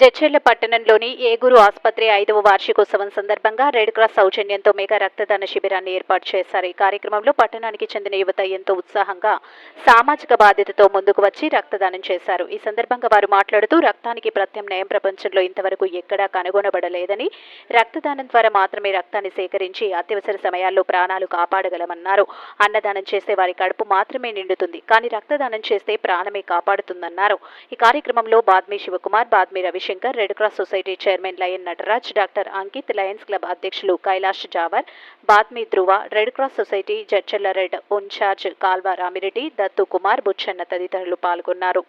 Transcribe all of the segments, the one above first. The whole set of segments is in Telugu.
జడ్చెర్ల పట్టణంలోని ఏగురు ఆసుపత్రి ఐదవ వార్షికోత్సవం సందర్భంగా రెడ్ క్రాస్ సౌజన్యంతో మెగా రక్తదాన శిబిరాన్ని ఏర్పాటు చేశారు. ఈ కార్యక్రమంలో పట్టణానికి చెందిన యువత ఎంతో ఉత్సాహంగా సామాజిక బాధ్యతతో ముందుకు వచ్చి రక్తదానం చేశారు. ఈ సందర్భంగా వారు మాట్లాడుతూ రక్తానికి ప్రత్యామ్నాయం ప్రపంచంలో ఇంతవరకు ఎక్కడా కనుగొనబడలేదని రక్తదానం ద్వారా మాత్రమే రక్తాన్ని సేకరించి అత్యవసర సమయాల్లో ప్రాణాలు కాపాడగలమన్నారు. అన్నదానం చేస్తే వారి కడుపు మాత్రమే నిండుతుంది కానీ రక్తదానం చేస్తే ప్రాణమే కాపాడుతుందన్నారు. ఈ కార్యక్రమంలో Badmi Shivakumar Badmi Shankar red cross society chairman lion Nataraj doctor Ankit lions club అధ్యక్షులు Kailash Javar Badmi Dhruva red cross society Jadcherla red incharge Kalva Ramireddy Dattu Kumar Buchanna తదితరులు పాల్గొన్నారు.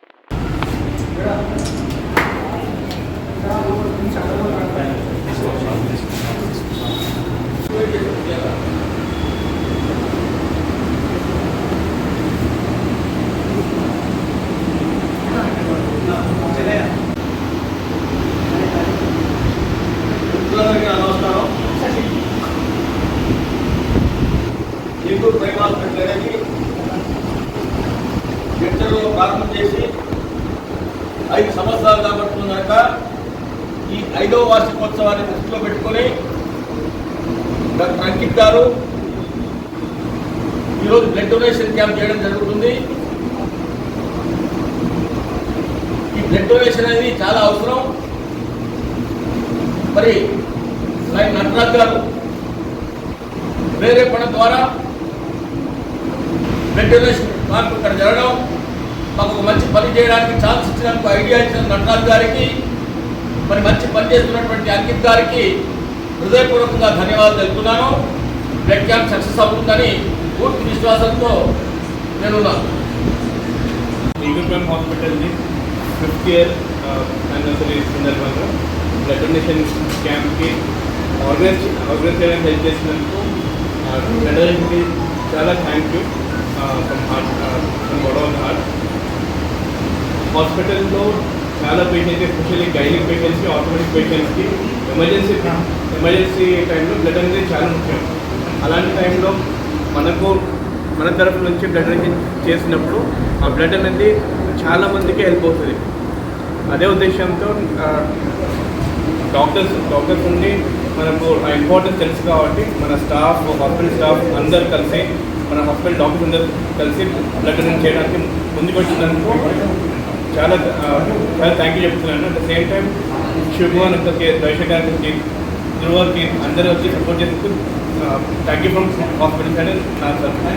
హిందూ ప్రేమ హాస్పిటల్కి వ్యక్తుల్లో ప్రారంభం చేసి ఐదు సంవత్సరాలు కాబడుతుంది కనుక ఈ ఐదవ వార్షికోత్సవాన్ని దృష్టిలో పెట్టుకొని డాక్టర్ అంకిత్ గారు ఈరోజు బ్లడ్ డొనేషన్ క్యాంప్ చేయడం జరుగుతుంది. ఈ బ్లడ్ డొనేషన్ అనేది చాలా అవసరం. మరి నటరాజ్ గారు వేరే ద్వారా బ్లడ్ డొనేషన్ మార్పు ఇక్కడ జరగడం మాకు ఒక మంచి పని చేయడానికి ఛాన్స్ ఇచ్చినందుకు ఐడియా ఇచ్చిన నటరాజ్ గారికి మరి మంచి పని చేస్తున్నటువంటి అంకిత్ గారికి హృదయపూర్వకంగా ధన్యవాదాలు తెలుపుతున్నాను బ్లడ్ క్యాంప్ సక్సెస్ అవుతుందని పూర్తి విశ్వాసంతో నేనున్నాను ఈగల్మెన్ హాస్పిటల్ని ఫిఫ్త్ ఇయర్ యానివర్సరీ సందర్భంగా బ్లడ్ డొనేషన్ క్యాంప్కి ఆర్గనైజ్ ఆర్గనైజ్ చేయడానికి హెల్ప్ చేసినందుకు బ్లడ్ డొనేషన్కి చాలా thank you from heart from గొడవ హార్ట్ హాస్పిటల్లో చాలా పేషెంట్స్ ఎస్పెషల్లీ గైనిక్ పేషెంట్స్కి ఆటోమేటిక్ పేషెంట్స్కి ఎమర్జెన్సీ ఎమర్జెన్సీ టైంలో బ్లడ్ అనేది చాలా ముఖ్యం. అలాంటి టైంలో మనకు మన తరఫు నుంచి బ్లడ్ డొనేషన్ చేసినప్పుడు ఆ బ్లడ్ అనేది చాలా మందికి హెల్ప్ అవుతుంది. అదే ఉద్దేశంతో డాక్టర్స్ డాక్టర్స్ నుండి మనకు ఆ ఇంపార్టెన్స్ తెలుసు కాబట్టి మన స్టాఫ్ హాస్పిటల్ స్టాఫ్ అందరు కలిసి మన హాస్పిటల్ డాక్టర్స్ అందరు కలిసి బ్లడ్ డొనేషన్ చేయడానికి ముందుకు వచ్చినందుకు చాలా చాలా థ్యాంక్ యూ చెప్తున్నాను. అట్ ద సేమ్ టైం శుభవాన్ దర్శక్ గారికి ధ్రువకి అందరూ వచ్చి సపోర్ట్ చేసేందుకు థ్యాంక్ యూ ఫ్రమ్ హాస్పిటల్స్ అని నా తరఫున.